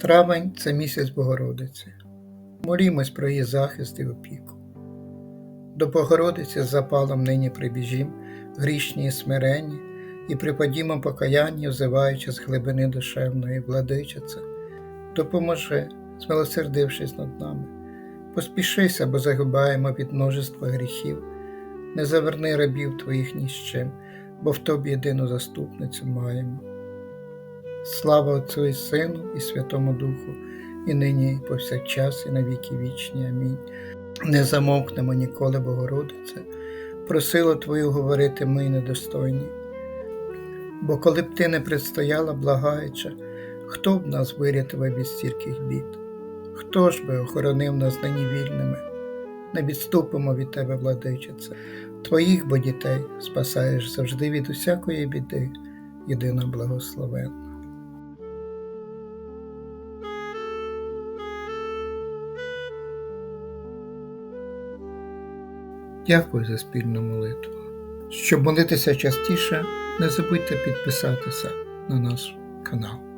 Травень це місяць Богородиці. Молімось про її захист і опіку. До Богородиці з запалом нині прибіжім, грішні і смиренні, і припадімо покаяння, взиваючи з глибини душевної владичице, допоможи, змилосердившись над нами. Поспішися, бо загибаємо від множества гріхів, не заверни рабів твоїх ні з чим, бо в тобі єдину заступницю маємо. Слава Отцю і Сину, і Святому Духу, і нині, і повсякчас, і на віки вічні. Амінь. Не замовкнемо ніколи, Богородице, про силу Твою говорити ми недостойні. Бо коли б ти не предстояла, благаюча, хто б нас вирятував від стільких бід? Хто ж би охоронив нас нині вільними? Не відступимо від тебе, владичице, твоїх бо дітей спасаєш завжди від усякої біди, єдина благословенна. Дякую за спільну молитву. Щоб молитися частіше, не забудьте підписатися на наш канал.